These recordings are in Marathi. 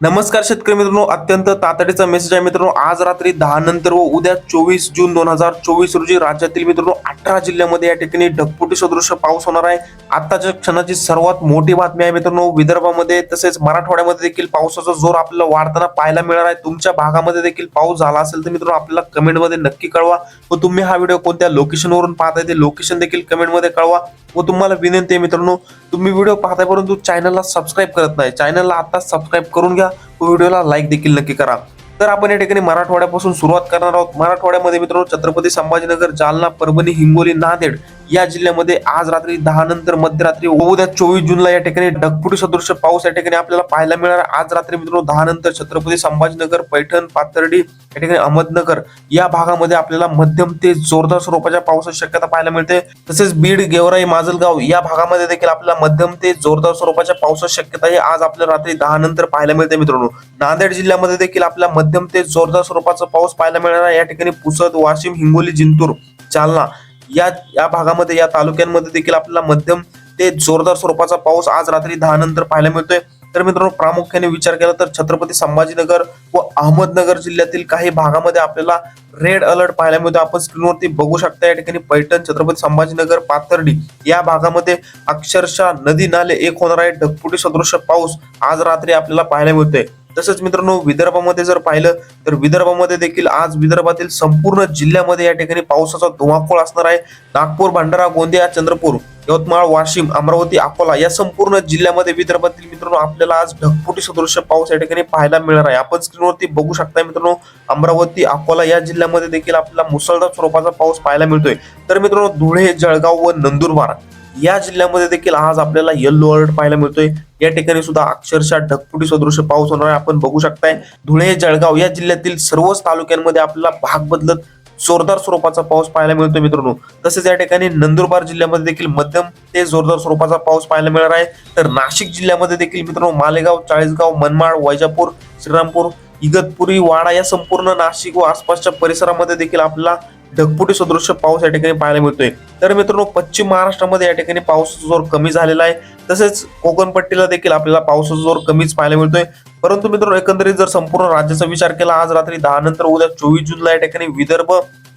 नमस्कार शेतकरी मित्रांनो अत्यंत तातडीचा मेसेज आहे मित्रांनो. आज रात्री दहा नंतर व उद्या चोवीस जून दोन हजार चोवीस रोजी राज्यातील मित्रांनो अठरा जिल्ह्यामध्ये या ठिकाणी ढगपुटी सदृश पाऊस होणार आहे. आताच्या क्षणाची सर्वात मोठी बातमी आहे मित्रांनो विदर्भामध्ये तसेच मराठवाड्यामध्ये देखील पावसाचा जोर आपल्याला वाढताना पाहायला मिळणार आहे. तुमच्या भागामध्ये देखील पाऊस झाला असेल तर मित्रांनो आपल्याला कमेंटमध्ये नक्की कळवा. व तुम्ही हा व्हिडिओ कोणत्या लोकेशनवरून पाहताय ते लोकेशन देखील कमेंटमध्ये कळवा. व तुम्हाला विनंती आहे मित्रांनो तुम्ही व्हिडिओ पाहताय परंतु चॅनलला सबस्क्राईब करत नाही. चॅनलला आता सबस्क्राईब करून घ्या. व्हिडिओला लाईक देखील नक्की करा. तर आपण या ठिकाणी मराठवाड्यापासून सुरुवात करणार आहोत. मराठवाड्यामध्ये मित्रांनो छत्रपती संभाजीनगर जालना परभणी हिंगोली नांदेड या जिल्ह्यामध्ये आज रात्री दहा नंतर मध्यरात्री उद्या चोवीस जूनला या ठिकाणी ढगफुटी सदृश पाऊस या ठिकाणी आपल्याला पाहायला मिळणार. आज रात्री मित्रांनो दहा नंतर छत्रपती संभाजीनगर पैठण पाथर्डी या ठिकाणी अहमदनगर या भागामध्ये आपल्याला मध्यम ते जोरदार स्वरूपाच्या पावसाची शक्यता पाहायला मिळते. तसेच बीड गेवराई माजलगाव या भागामध्ये देखील आपल्याला मध्यम ते जोरदार स्वरूपाच्या पावसाची शक्यता ही आज आपल्याला रात्री दहा नंतर पाहायला मिळते मित्रांनो. नांदेड जिल्ह्यामध्ये देखील आपल्याला मध्यम ते जोरदार स्वरूपाचा पाऊस पाहायला मिळणार या ठिकाणी पुसद वाशिम हिंगोली जिंतूर जालना या या भागामध्ये या तालुक्यांमध्ये देखील आपल्याला मध्यम ते जोरदार स्वरूपाचा पाऊस आज रात्री दहा नंतर पाहायला मिळतोय. तर मित्रांनो प्रामुख्याने विचार केला तर छत्रपती संभाजीनगर व अहमदनगर जिल्ह्यातील काही भागामध्ये आपल्याला रेड अलर्ट पाहायला मिळतो आपण स्क्रीनवरती बघू शकता या ठिकाणी पैठण छत्रपती संभाजीनगर पाथर्डी या भागामध्ये अक्षरशः नदी नाले एक होणार आहे. ढगफुटी सदृश पाऊस आज रात्री आपल्याला पाहायला मिळतोय. तसंच मित्रांनो विदर्भामध्ये जर पाहिलं तर विदर्भामध्ये देखील आज विदर्भातील संपूर्ण जिल्ह्यामध्ये या ठिकाणी पावसाचा धुमाकूळ असणार आहे. नागपूर भंडारा गोंदिया चंद्रपूर यवतमाळ वाशिम अमरावती अकोला या संपूर्ण जिल्ह्यामध्ये विदर्भातील मित्रांनो आपल्याला आज ढगफुटी सदृश पाऊस या ठिकाणी पाहायला मिळणार आहे. आपण स्क्रीनवरती बघू शकता मित्रांनो अमरावती अकोला या जिल्ह्यामध्ये देखील आपल्याला मुसळधार स्वरूपाचा पाऊस पाहायला मिळतोय. तर मित्रांनो धुळे जळगाव व नंदुरबार या जिल्ह्यामध्ये देखील आज आपल्याला येल्लो अलर्ट पाहायला मिळतोय. या ठिकाणी सुद्धा अक्षरशः ढगफुटी सदृश पाऊस होणार आहे. आपण बघू शकताय धुळे जळगाव या जिल्ह्यातील सर्वच तालुक्यांमध्ये आपल्याला भाग बदलत जोरदार स्वरूपाचा पाऊस पाहायला मिळतो मित्रांनो. तसेच या ठिकाणी नंदुरबार जिल्ह्यामध्ये देखील मध्यम ते जोरदार स्वरूपाचा पाऊस पाहायला मिळणार आहे. तर नाशिक जिल्ह्यामध्ये देखील मित्रांनो मालेगाव चाळीसगाव मनमाड वैजापूर श्रीरामपूर इगतपुरी वाडा या संपूर्ण नाशिक व आसपासच्या परिसरामध्ये देखील आपल्याला ढगपुटी सदृश पाऊस या ठिकाणी पाहायला मिळतोय. तर मित्रांनो पश्चिम महाराष्ट्रामध्ये या ठिकाणी पावसाचा जोर कमी झालेला आहे. तसेच कोकणपट्टीला देखील आपल्याला पावसाचा जोर कमीच पाहायला मिळतोय. परंतु मित्रांनो एकंदरीत जर संपूर्ण राज्याचा विचार केला आज रात्री दहा नंतर उद्या चोवीस जूनला या ठिकाणी विदर्भ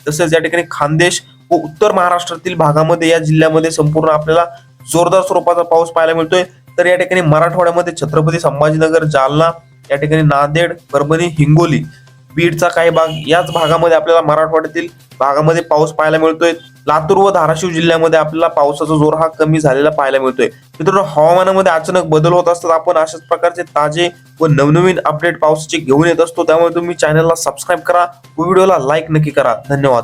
तसेच या ठिकाणी खानदेश व उत्तर महाराष्ट्रातील भागामध्ये या जिल्ह्यामध्ये संपूर्ण आपल्याला जोरदार स्वरूपाचा पाऊस पाहायला मिळतोय. तर या ठिकाणी मराठवाड्यामध्ये छत्रपती संभाजीनगर जालना या ठिकाणी नांदेड परभणी हिंगोली बीडचा काही भाग याच भागामध्ये आपल्याला मराठवाड्यातील भागामध्ये पाऊस पाहायला मिळतोय. लातूर व धाराशिव जिल्ह्यामध्ये आपल्याला पावसाचा जोर हा कमी झालेला पाहायला मिळतोय. मित्रांनो हवामानामध्ये अचानक बदल होत असतात. आपण अशाच प्रकारचे ताजे व नवनवीन अपडेट पावसाचे घेऊन येत असतो. त्यामुळे तुम्ही चॅनलला सबस्क्राईब करा व व्हिडिओला लाईक नक्की करा. धन्यवाद.